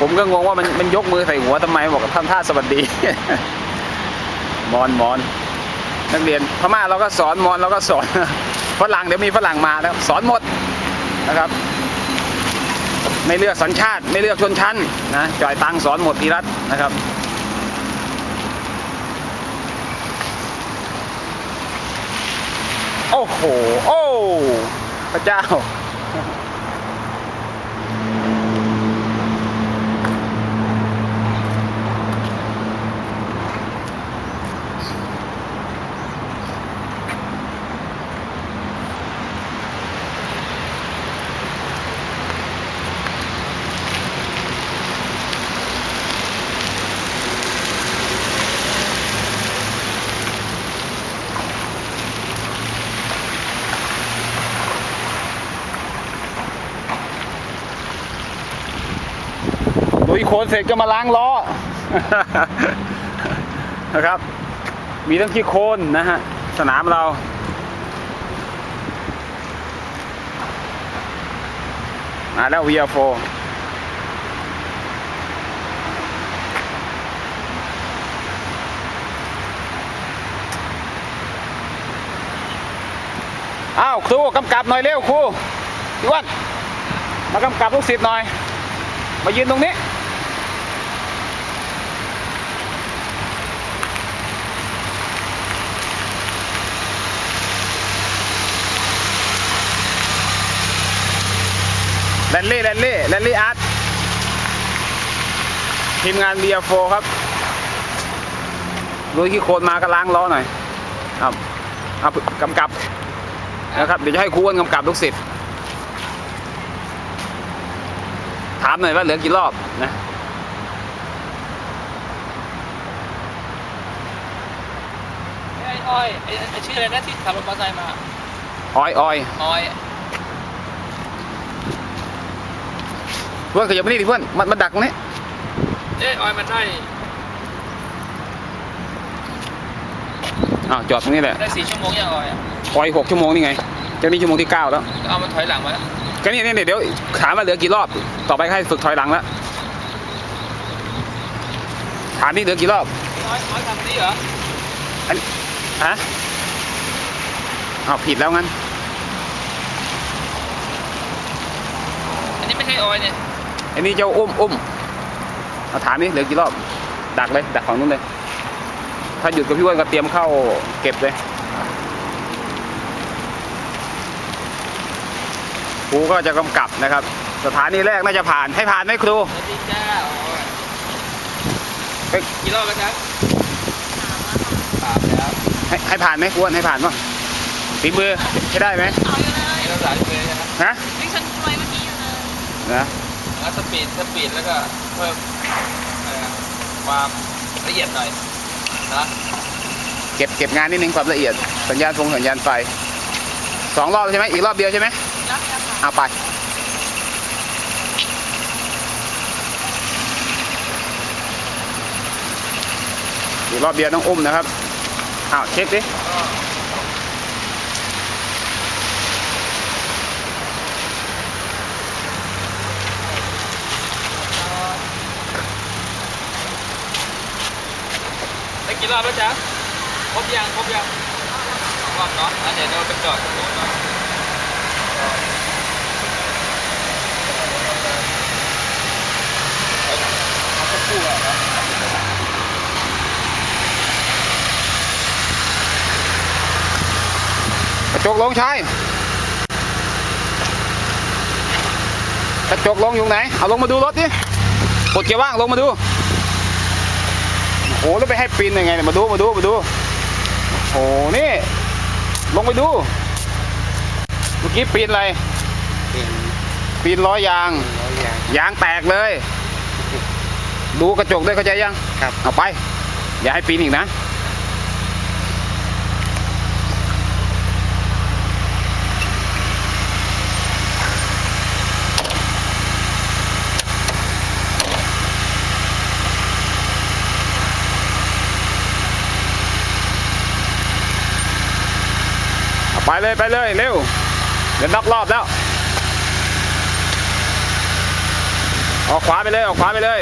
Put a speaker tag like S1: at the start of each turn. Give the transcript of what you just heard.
S1: ผมก็งงว่ามันมันยกมือใส่หัวทำไมบอกทำท่าสวัสดี มอนมอนนักเรียนพม่าเราก็สอนมอนเราก็สอนฝรั่งเดี๋ยวมีฝรั่งมาแล้วสอนหมดนะครับ ไม่เลือกสัญชาติ ไม่เลือกชนชั้นนะจ่ายตังสอนหมดทีรัฐนะครับโอ้โห โอ้ พระเจ้า ยโคลนเสร็จก็มาล้างล้อนะครับ มีทั้งขี้โคลนนะฮะสนามเรามาแล้ว VR4 อ้าวครูกำกับหน่อยเร็วครูพี่อ้วันมากำกับลูกศิษย์หน่อย มายืนตรงนี้ ลนลี่แลนลี่แลนลี่อาร์ตทีมงาน BF4 ครับลุยขี้โคลนมาก็ล้างล้อหน่อยครับเอากำกับนะครับเดี๋ยวจะให้ครูอ้วนกำกับลูกศิษย์ถามหน่อยว่าเหลือกี่รอบนะ
S2: ไอ้อ้อยไอ้ไอ้ชื่ออะไรนะที่ขับรถมอเตอร์ไซค์มา
S1: ออยออย
S2: อ้อย
S1: พื่อนขยับมานี่ดิเพื่อนมันมันดักตรงนี้
S2: เอ้ยอ้อยมันได้
S1: อ้าวจอดตรงนี้แหละ
S2: ได้สี่ชั่วโมงยังอ้อยอะ
S1: ออยหกชั่วโมงนี่ไงจะนี่ชั่วโมงที่เก้าแล้ว
S2: ก็เอามันถอยหลังมาแล้ว
S1: ก็นี่นี่เดี๋ยวถามว่าเหลือกี่รอบ ต่อไปให้ฝึกถอยหลังแล้วถามนี่เหลือกี่รอบ
S2: อ้อยอ้อยทำนี่เหรอ
S1: ฮะอ้าวผิดแล้วงั้น
S2: อันนี้ไม่ใช่อ้อยเนี่ย
S1: ไอ้นี่เจ้าอุ้มอุ้มเอาถามนี่เหลือกี่รอบ ดักเลย ดักฝั่งนู้นเลย ถ้าหยุดกับพี่อ้วนก็เตรียมเข้าเก็บเลยครูก็จะกำกับนะครับ สถานีแรกน่าจะผ่านให้ผ่านไหมครู
S2: สวัสดีจ้าอ้อย
S1: เฮ้ย
S2: กี่รอบแล้วครับสามแล้ว
S1: ให้ให้ผ่านไหมครูอ้วนให้ผ่านป่ะฝีมือใช้ได้ไหม
S3: เอาอยู่เลย
S2: นี่เราสามเลยนะครับ
S1: ฮะ
S3: วิ่งชนกลวยเมื่อกี้อยู่เลย
S1: นะ
S2: แล้วสปีดสปีดแล้วก็เพิ่มอะไรนะความละเอียดหน่อยนะ
S1: เก็บเก็บงานนิดนึงความละเอียดสัญญาณฟงสัญญาณไฟสองรอบใช่ไหมอีกรอบเดียวใช่ไหม
S3: รับแล้วค่ะ
S1: เอาไปอีกรอบเดียวต้องอุ้มนะครับอ้าวเช็คดิ
S2: กี่รอบแล้วจ๊ะครบยังครบยังสองรอบเนาะอะเดี๋ยวเราไปจอดตรงนู้นเนาะสักครู่อะเนาะ
S1: กระจกลงชายกระจกลงอยู่ไหน เอาลงมาดูรถดิกดเกียร์ว่างลงมาดู โอ้โหแล้วไปให้ปีนยังไงเนี่ยมาดูมาดูมาดูโอ้โหนี่ ลงไปดู เมื่อกี้ปีนอะไรปีนล้อยาง ยางแตกเลย ดูกระจกด้วยเข้าใจยัง
S4: ครับ
S1: เอาไป อย่าให้ปีนอีกนะ ไปเลยไปเลยเร็วเดี๋ยวนอกรอบแล้ว ออกขวาไปเลยออกขวาไปเลย